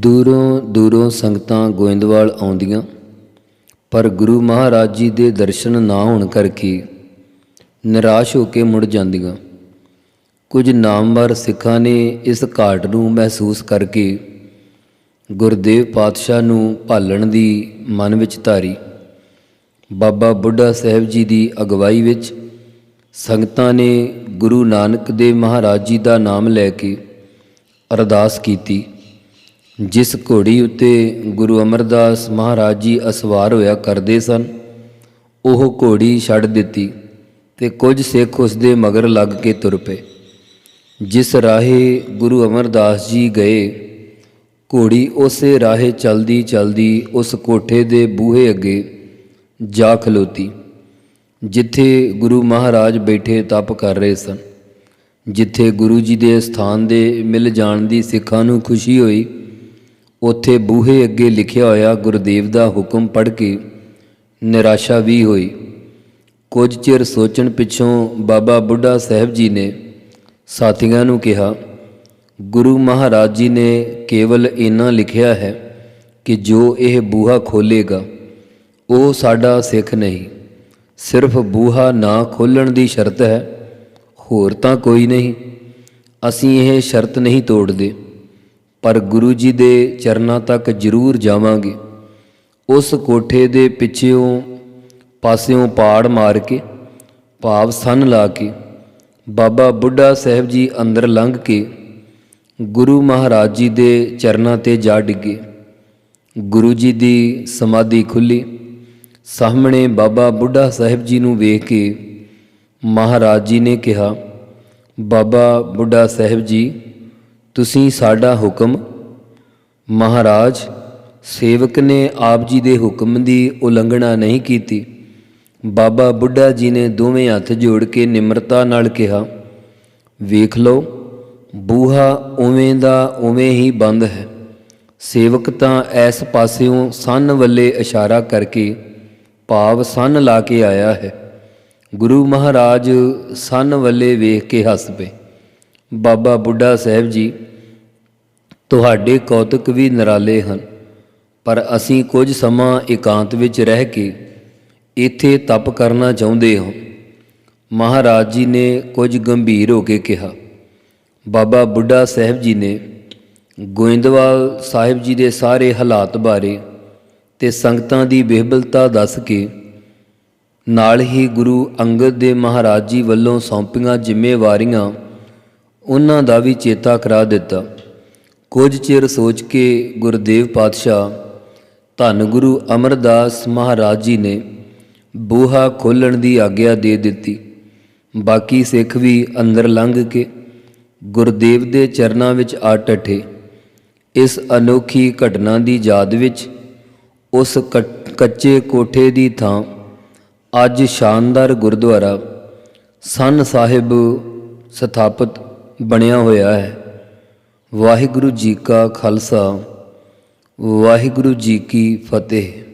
ਦੂਰੋਂ ਦੂਰੋਂ ਸੰਗਤਾਂ ਗੋਇੰਦਵਾਲ ਆਉਂਦੀਆਂ, ਪਰ ਗੁਰੂ ਮਹਾਰਾਜ ਜੀ ਦੇ ਦਰਸ਼ਨ ਨਾ ਹੋਣ ਕਰਕੇ ਨਿਰਾਸ਼ ਹੋ ਕੇ ਮੁੜ ਜਾਂਦੀਆਂ। ਕੁਝ ਨਾਮਵਰ ਸਿੱਖਾਂ ਨੇ ਇਸ ਘਾਟ ਨੂੰ ਮਹਿਸੂਸ ਕਰਕੇ ਗੁਰਦੇਵ ਪਾਤਸ਼ਾਹ ਨੂੰ ਭਾਲਣ ਦੀ ਮਨ ਵਿੱਚ ਧਾਰੀ। ਬਾਬਾ ਬੁੱਢਾ ਸਾਹਿਬ ਜੀ ਦੀ ਅਗਵਾਈ ਵਿੱਚ ਸੰਗਤਾਂ ਨੇ ਗੁਰੂ ਨਾਨਕ ਦੇਵ ਮਹਾਰਾਜ ਜੀ ਦਾ ਨਾਮ ਲੈ ਕੇ ਅਰਦਾਸ ਕੀਤੀ। ਜਿਸ ਘੋੜੀ ਉੱਤੇ ਗੁਰੂ ਅਮਰਦਾਸ ਮਹਾਰਾਜ ਜੀ ਅਸਵਾਰ ਹੋਇਆ ਕਰਦੇ ਸਨ, ਉਹ ਘੋੜੀ ਛੱਡ ਦਿੱਤੀ ਤੇ ਕੁਝ ਸਿੱਖ ਉਸ ਦੇ ਮਗਰ ਲੱਗ ਕੇ ਤੁਰ ਪਏ। ਜਿਸ ਰਾਹੇ ਗੁਰੂ ਅਮਰਦਾਸ ਜੀ ਗਏ, ਘੋੜੀ ਉਸੇ ਰਾਹੇ ਚਲਦੀ ਚਲਦੀ ਉਸ ਕੋਠੇ ਦੇ ਬੂਹੇ ਅੱਗੇ ਜਾ ਖਲੋਤੀ, ਜਿੱਥੇ ਗੁਰੂ ਮਹਾਰਾਜ ਬੈਠੇ ਤਪ ਕਰ ਰਹੇ ਸਨ, ਜਿੱਥੇ ਗੁਰੂ ਜੀ ਦੇ ਸਥਾਨ ਦੇ ਮਿਲ ਜਾਣ ਦੀ ਸਿੱਖਾਂ ਨੂੰ ਖੁਸ਼ੀ ਹੋਈ ਉੱਥੇ ਬੂਹੇ ਅੱਗੇ ਲਿਖਿਆ ਹੋਇਆ ਗੁਰਦੇਵ ਦਾ ਹੁਕਮ ਪੜ੍ਹ ਕੇ ਨਿਰਾਸ਼ਾ ਵੀ ਹੋਈ। ਕੁਝ ਚਿਰ ਸੋਚਣ ਪਿੱਛੋਂ ਬਾਬਾ ਬੁੱਢਾ ਸਾਹਿਬ ਜੀ ਨੇ ਸਾਥੀਆਂ ਨੂੰ ਕਿਹਾ, ਗੁਰੂ ਮਹਾਰਾਜ ਜੀ ਨੇ ਕੇਵਲ ਇੰਨਾ ਲਿਖਿਆ ਹੈ ਕਿ ਜੋ ਇਹ ਬੂਹਾ ਖੋਲੇਗਾ ਉਹ ਸਾਡਾ ਸਿੱਖ ਨਹੀਂ। ਸਿਰਫ ਬੂਹਾ ਨਾ ਖੋਲਣ ਦੀ ਸ਼ਰਤ ਹੈ, ਹੋਰ ਤਾਂ ਕੋਈ ਨਹੀਂ। ਅਸੀਂ ਇਹ ਸ਼ਰਤ ਨਹੀਂ ਤੋੜਦੇ। ਪਰ ਗੁਰੂ ਜੀ ਦੇ ਚਰਨਾਂ ਤੱਕ ਜ਼ਰੂਰ ਜਾਵਾਂਗੇ। ਉਸ ਕੋਠੇ ਦੇ ਪਿੱਛੇੋਂ ਪਾਸਿਓਂ ਪਾੜ ਮਾਰ ਕੇ, ਭਾਵ ਸੰਨ ਲਾ ਕੇ, ਬਾਬਾ ਬੁੱਢਾ ਸਾਹਿਬ ਜੀ ਅੰਦਰ ਲੰਘ ਕੇ ਗੁਰੂ ਮਹਾਰਾਜ ਜੀ ਦੇ ਚਰਨਾਂ ਤੇ ਜਾ ਡਿੱਗੇ। ਗੁਰੂ ਜੀ ਦੀ ਸਮਾਧੀ ਖੁੱਲੀ। ਸਾਹਮਣੇ ਬਾਬਾ ਬੁੱਢਾ ਸਾਹਿਬ ਜੀ ਨੂੰ ਵੇਖ ਕੇ ਮਹਾਰਾਜ ਜੀ ਨੇ ਕਿਹਾ, ਬਾਬਾ ਬੁੱਢਾ ਸਾਹਿਬ ਜੀ ਤੁਸੀਂ ਸਾਡਾ ਹੁਕਮ, ਮਹਾਰਾਜ, ਸੇਵਕ ਨੇ ਆਪ ਜੀ ਦੇ ਹੁਕਮ ਦੀ ਉਲੰਘਣਾ ਨਹੀਂ ਕੀਤੀ। ਬਾਬਾ ਬੁੱਢਾ ਜੀ ਨੇ ਦੋਵੇਂ ਹੱਥ ਜੋੜ ਕੇ ਨਿਮਰਤਾ ਨਾਲ ਕਿਹਾ, ਵੇਖ ਲਓ, ਬੂਹਾ ਉਵੇਂ ਦਾ ਉਵੇਂ ਹੀ ਬੰਦ ਹੈ। ਸੇਵਕ ਤਾਂ ਇਸ ਪਾਸਿਓਂ ਸੰਨ ਵੱਲੇ ਇਸ਼ਾਰਾ ਕਰਕੇ ਭਾਵ ਸੰਨ ਲਾ ਕੇ ਆਇਆ ਹੈ। ਗੁਰੂ ਮਹਾਰਾਜ ਸੰਨ ਵੱਲੇ ਵੇਖ ਕੇ ਹੱਸ ਪਏ। ਬਾਬਾ ਬੁੱਢਾ ਸਾਹਿਬ ਜੀ, ਤੁਹਾਡੇ ਕੌਤਕ ਵੀ ਨਿਰਾਲੇ ਹਨ, ਪਰ ਅਸੀਂ ਕੁਝ ਸਮਾਂ ਇਕਾਂਤ ਵਿੱਚ ਰਹਿ ਕੇ ਇੱਥੇ ਤਪ ਕਰਨਾ ਚਾਹੁੰਦੇ ਹਾਂ। ਮਹਾਰਾਜ ਜੀ ਨੇ ਕੁਝ ਗੰਭੀਰ ਹੋ ਕੇ ਕਿਹਾ। ਬਾਬਾ ਬੁੱਢਾ ਸਾਹਿਬ ਜੀ ਨੇ ਗੋਇੰਦਵਾਲ ਸਾਹਿਬ ਜੀ ਦੇ ਸਾਰੇ ਹਾਲਾਤ ਬਾਰੇ ਤੇ ਸੰਗਤਾਂ ਦੀ ਬਿਹਬਲਤਾ ਦੱਸ ਕੇ ਨਾਲ ਹੀ ਗੁਰੂ ਅੰਗਦ ਦੇਵ ਮਹਾਰਾਜ ਜੀ ਵੱਲੋਂ ਸੌਂਪੀਆਂ ਜ਼ਿੰਮੇਵਾਰੀਆਂ ਉਹਨਾਂ ਦਾ ਵੀ ਚੇਤਾ ਕਰਾ ਦਿੱਤਾ। ਕੁਝ ਚਿਰ ਸੋਚ ਕੇ ਗੁਰਦੇਵ ਪਾਤਸ਼ਾਹ ਧੰਨ ਗੁਰੂ ਅਮਰਦਾਸ ਮਹਾਰਾਜ ਜੀ ਨੇ ਬੂਹਾ ਖੋਲਣ ਦੀ ਆਗਿਆ ਦੇ ਦਿੱਤੀ। ਬਾਕੀ ਸਿੱਖ ਵੀ ਅੰਦਰ ਲੰਘ ਕੇ ਗੁਰਦੇਵ ਦੇ ਚਰਨਾਂ ਵਿੱਚ ਆ ਟੱਠੇ। ਇਸ ਅਨੋਖੀ ਘਟਨਾ ਦੀ ਯਾਦ ਵਿੱਚ ਉਸ ਕੱਟ- ਕੱਚੇ ਕੋਠੇ ਦੀ ਥਾਂ ਅੱਜ ਸ਼ਾਨਦਾਰ ਗੁਰਦੁਆਰਾ ਸਨ ਸਾਹਿਬ ਸਥਾਪਿਤ ਬਣਿਆ ਹੋਇਆ ਹੈ। ਵਾਹਿਗੁਰੂ ਜੀ ਕਾ ਖਾਲਸਾ ਵਾਹਿਗੁਰੂ ਜੀ ਕੀ ਫਤਿਹ।